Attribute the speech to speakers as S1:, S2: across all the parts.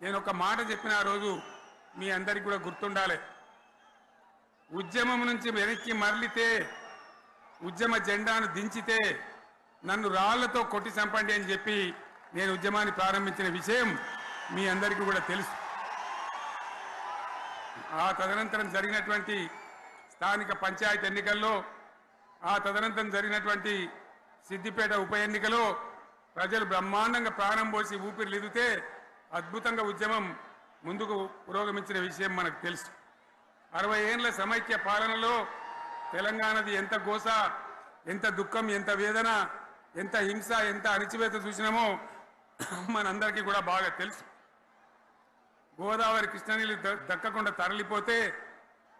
S1: నేను ఒక మాట చెప్పిన ఆ రోజు మీ అందరికి కూడా గుర్తుండాలి. ఉద్యమం నుంచి వెనక్కి మరలితే ఉద్యమ జెండాను దించితే నన్ను రాళ్ళతో కొట్టి చంపండి అని చెప్పి నేను ఉద్యమాన్ని ప్రారంభించిన విషయం మీ అందరికీ కూడా తెలుసు. ఆ తదనంతరం జరిగినటువంటి స్థానిక పంచాయతీ ఎన్నికల్లో ఆ తదనంతరం జరిగినటువంటి సిద్దిపేట ఉప ఎన్నికలో ప్రజలు బ్రహ్మాండంగా ప్రాణం పోసి ఊపిరిలిదితే అద్భుతంగా ఉద్యమం ముందుకు పురోగమించిన విషయం మనకు తెలుసు. అరవై ఏండ్ల సమైక్య పాలనలో తెలంగాణది ఎంత గోస ఎంత దుఃఖం ఎంత వేదన ఎంత హింస ఎంత అణిచివేత చూసినామో మనందరికీ కూడా బాగా తెలుసు. గోదావరి కృష్ణనీళ్ళు ద- దక్కకుండా తరలిపోతే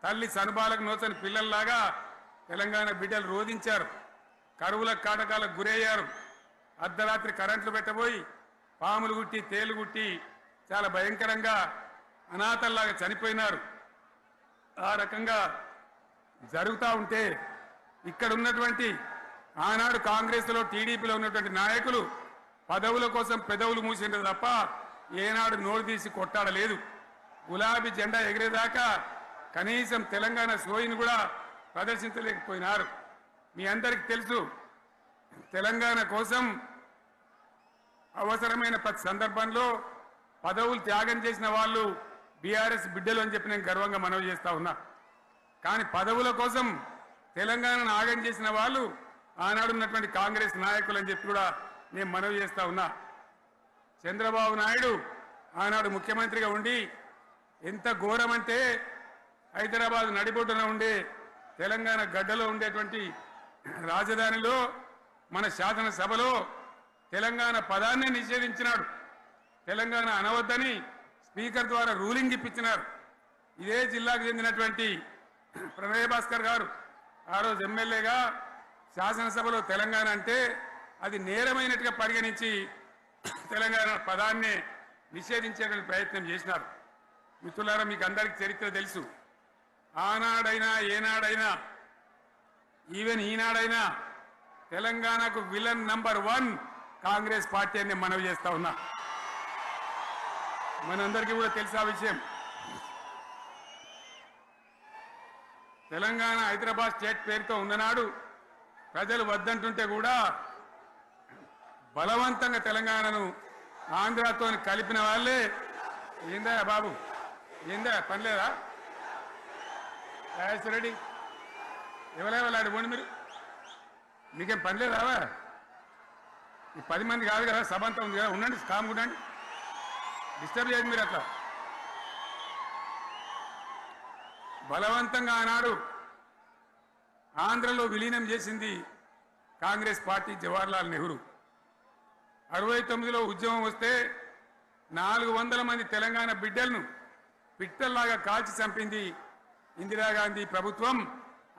S1: తల్లి సనుబాలకు నోచని పిల్లల్లాగా తెలంగాణ బిడ్డలు రోధించారు. కరువుల కాటకాలకు గురయ్యారు. అర్ధరాత్రి కరెంట్లు పెట్టబోయి పాములు గుట్టి తేలు గుట్టి చాలా భయంకరంగా అనాథల్లాగా చనిపోయినారు. ఆ రకంగా జరుగుతూ ఉంటే ఇక్కడ ఉన్నటువంటి ఆనాడు కాంగ్రెస్లో టీడీపీలో ఉన్నటువంటి నాయకులు పదవుల కోసం పెదవులు మూసిండ్రు తప్ప ఏనాడు నోరు తీసి కొట్టాడలేదు. గులాబీ జెండా ఎగిరేదాకా కనీసం తెలంగాణ సోయిని కూడా ప్రదర్శించలేకపోయినారు. మీ అందరికి తెలుసు తెలంగాణ కోసం అవసరమైన ప్రతి సందర్భంలో పదవులు త్యాగం చేసిన వాళ్ళు బీఆర్ఎస్ బిడ్డలు అని చెప్పి నేను గర్వంగా మనవి చేస్తా ఉన్నా. కానీ పదవుల కోసం తెలంగాణను ఆగం చేసిన వాళ్ళు ఆనాడు ఉన్నటువంటి కాంగ్రెస్ నాయకులు అని చెప్పి కూడా నేను మనవి చేస్తా ఉన్నా. చంద్రబాబు నాయుడు ఆనాడు ముఖ్యమంత్రిగా ఉండి ఎంత ఘోరమంటే హైదరాబాద్ నడిబొడ్డున ఉండే తెలంగాణ గడ్డలో ఉండేటువంటి రాజధానిలో మన శాసనసభలో తెలంగాణ పదాన్ని నిషేధించినాడు. తెలంగాణ అనవద్దని స్పీకర్ ద్వారా రూలింగ్ ఇప్పించినారు. ఇదే జిల్లాకు చెందినటువంటి ప్రణయ భాస్కర్ గారు. ఆ రోజు ఎమ్మెల్యేగా శాసనసభలో తెలంగాణ అంటే అది నేరమైనట్టుగా పరిగణించి తెలంగాణ పదాన్ని నిషేధించేటువంటి ప్రయత్నం చేసినారు. మిత్రులారా మీకు అందరికీ చరిత్ర తెలుసు. ఆనాడైనా ఏనాడైనా ఈవెన్ ఈనాడైనా తెలంగాణకు villain number one Congress party అని మనవి చేస్తా ఉన్నా. మనందరికీ కూడా తెలిసిన ఆ విషయం? తెలంగాణ హైదరాబాద్ స్టేట్ పేరుతో ఉన్ననాడు ప్రజలు వద్దంటుంటే కూడా బలవంతంగా తెలంగాణను ఆంధ్రతో కలిపిన వాళ్ళే. ఏందా బాబు? ఏందా? పనిలేదా లేదా? రెడ్డి ఎవరెవరు పోండి మీరు? మీకేం పని లేదా? ఈ పది మంది కాదు కదా సభ అంతా ఉంది కదా ఉండండి కామ్ ఉండండి. డిస్టర్బ్ చేయదు మీరు అట్లా. బలవంతంగా ఆనాడు ఆంధ్రలో విలీనం చేసింది కాంగ్రెస్ పార్టీ జవహర్లాల్ నెహ్రూ. అరవై తొమ్మిదిలో ఉద్యమం వస్తే నాలుగు వందల మంది తెలంగాణ బిడ్డలను పిట్టల్లాగా కాల్చి చంపింది ఇందిరాగాంధీ ప్రభుత్వం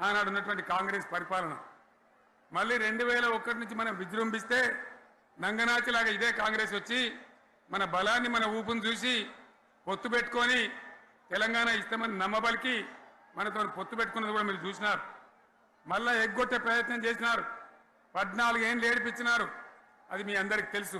S1: ఆనాడు ఉన్నటువంటి కాంగ్రెస్ పరిపాలన. మళ్ళీ రెండు వేల ఒకటి నుంచి మనం విజృంభిస్తే నంగనాచిలాగా ఇదే కాంగ్రెస్ వచ్చి మన బలాన్ని మన ఊపును చూసి పొత్తు పెట్టుకొని తెలంగాణ ఇస్తామని నమ్మబలికి మనతో పొత్తు పెట్టుకున్నది కూడా మీరు చూసినారు. మళ్ళా ఎగ్గొట్టే ప్రయత్నం చేసినారు. పద్నాలుగు ఏళ్ళు ఏడిపించినారు. అది మీ అందరికి తెలుసు.